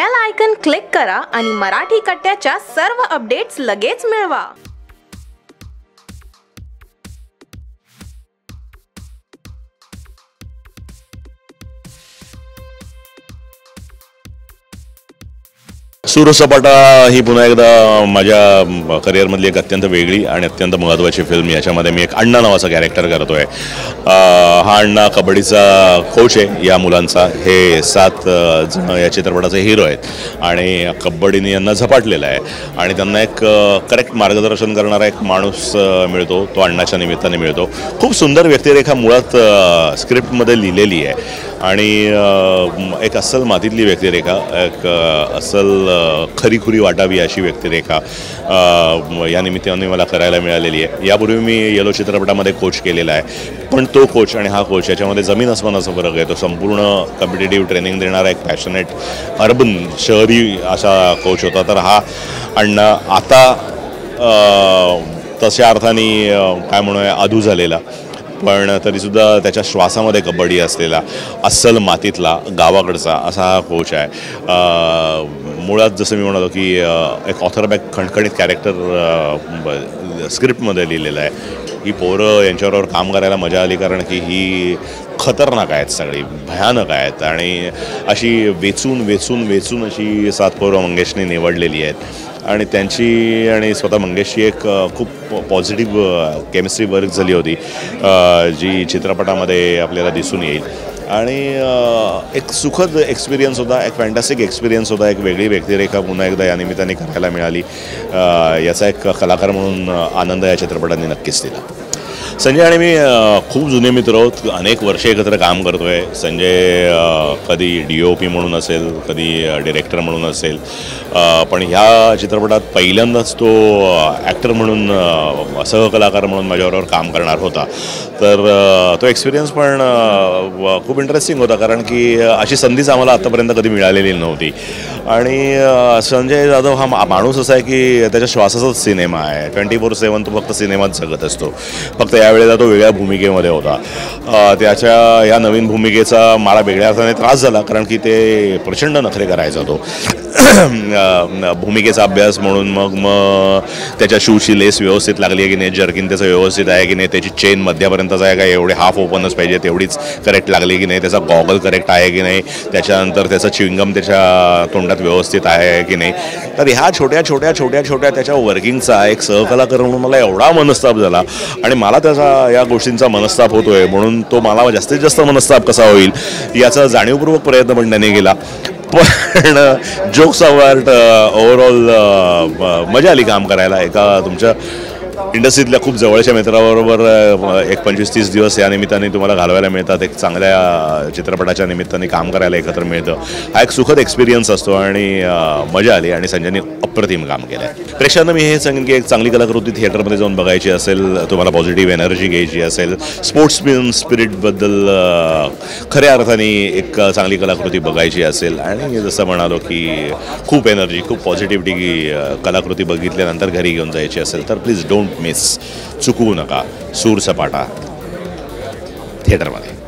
Bell icon click करा आणि मराठी कट्ट्याच्या सर्व अपडेट्स लगेच मिळवा. सूरसपाटा ही पुन्हा एकदा माझ्या करिअरमधली एक अत्यंत वेगळी आणि अत्यंत महत्त्वाची फिल्म याच्यामध्ये मी एक अण्णा नावाचा कॅरेक्टर करतो आहे हा अण्णा कबड्डीचा कोच आहे. या मुलांचा हे सात जण या चित्रपटाचे हिरो आहेत. आणि कबड्डीने यांना झपाटलेला आहे. आणि त्यांना एक करेक्ट मार्गदर्शन करणारा एक माणूस मिळतो. तो अण्णाच्या निमित्ताने मिळतो. खूप सुंदर व्यक्तिरेखा मुळात स्क्रिप्टमध्ये लिहिलेली आहे. आणि एक अस्सल मातीतली व्यक्तिरेखा एक अस्सल खरीखुरी वाटावी अशी व्यक्तिरेखा या निमित्ताने मला करायला मिळालेली आहे. यापूर्वी मी येलो चित्रपटामध्ये कोच केलेला आहे. पण तो कोच आणि हा कोच याच्यामध्ये जमीन अस्मानाचा फरक आहे. तो संपूर्ण कॉम्पिटेटिव्ह ट्रेनिंग देणारा एक पॅशनेट अर्बन शहरी असा कोच होता. तर हा अण्णा आता तशा अर्थाने काय म्हणूया अधू झालेला. पण तरीसुद्धा त्याच्या श्वासामध्ये कबड्डी असलेला अस्सल मातीतला गावाकडचा असा हा कोच आहे. मुळात जसं मी म्हणालो की एक एक ऑथरबॅक खणखणीत कॅरेक्टर स्क्रिप्टमध्ये लिहिलेलं आहे. ही पोरं यांच्याबरोबर काम करायला मजा आली कारण की ही खतरनाक आहेत सगळी भयानक आहेत आणि अशी वेचून वेचून वेचून अशी सात पोरं मंगेशने निवडलेली आहेत. आणि त्यांची आणि स्वतः मंगेशची एक खूप पॉझिटिव्ह केमिस्ट्री वर्क झाली होती. जी चित्रपटामध्ये आपल्याला दिसून येईल. आणि एक सुखद एक्सपिरियन्स होता एक फॅन्टॅस्टिक एक्सपिरियन्स होता एक वेगळी व्यक्तिरेखा पुन्हा एकदा या निमित्ताने करायला मिळाली. याचा एक कलाकार म्हणून आनंद या चित्रपटाने नक्कीच दिला. संजय आणि मी खूप जुने मित्र आहोत. अनेक वर्षे एकत्र काम करतो आहे संजय कधी डी ओ पी म्हणून असेल कधी डिरेक्टर म्हणून असेल. पण ह्या चित्रपटात पहिल्यांदाच तो ॲक्टर म्हणून सहकलाकार म्हणून माझ्याबरोबर काम करणार होता. तर तो एक्सपिरियन्स पण खूप इंटरेस्टिंग होता. कारण की अशी संधीच आम्हाला आत्तापर्यंत कधी मिळालेली नव्हती. आणि संजय जाधव हा मा- माणूस असा आहे की त्याच्या श्वासाचाच सिनेमा आहे. ट्वेंटी फोर सेवन तो फक्त सिनेमाच जगत असतो. फक्त यावेळेला तो वेगळ्या भूमिकेमध्ये होता. त्याच्या या नवीन भूमिकेचा मला वेगळ्या अर्थाने त्रास झाला कारण की ते प्रचंड नखरे करायचा तो. भूमिकेचा अभ्यास म्हणून मग मग त्याच्या शूची लेस व्यवस्थित लागली आहे की नाही जर्किन त्याचं व्यवस्थित आहे की नाही त्याची चेन मध्यापर्यंतच आहे का एवढे हाफ ओपनच पाहिजे तेवढीच करेक्ट लागली की नाही त्याचा गॉगल करेक्ट आहे की नाही त्याच्यानंतर त्याचं चिंगम त्याच्या तोंड तोंडात व्यवस्थित आहे की नाही? तर ह्या छोट्या छोट्या छोट्या छोट्या त्याच्या वर्किंगचा एक सहकलाकार म्हणून मला एवढा मनस्ताप झाला. आणि मला त्याचा या गोष्टींचा मनस्ताप होतोय म्हणून तो मला जास्तीत जास्त मनस्ताप कसा होईल याचा जाणीवपूर्वक प्रयत्न पण त्याने केला. पण जोक्स अवार्ड ओव्हरऑल मजा आली काम करायला. एका तुमच्या इंडस्ट्रीतल्या खूप जवळच्या मित्राबरोबर एक पंचवीस तीस दिवस या निमित्ताने तुम्हाला घालवायला मिळतात. एक चांगल्या चित्रपटाच्या निमित्ताने काम करायला एकत्र मिळतं. हा एक सुखद एक्सपिरियन्स असतो आणि मजा आली आणि संजयने अप्रतिम काम केलं आहे प्रेक्षकांना मी हे सांगेन की एक चांगली कलाकृती थिएटरमध्ये जाऊन बघायची असेल तुम्हाला पॉझिटिव्ह एनर्जी घ्यायची असेल स्पोर्ट्समॅन स्पिरिटबद्दल खऱ्या अर्थाने एक चांगली कलाकृती बघायची असेल आणि जसं म्हणालो की खूप एनर्जी खूप पॉझिटिव्हिटी कलाकृती बघितल्यानंतर घरी घेऊन जायची असेल तर प्लीज डोंट मिस चुकवू नका सूर सपाटा थिएटरमध्ये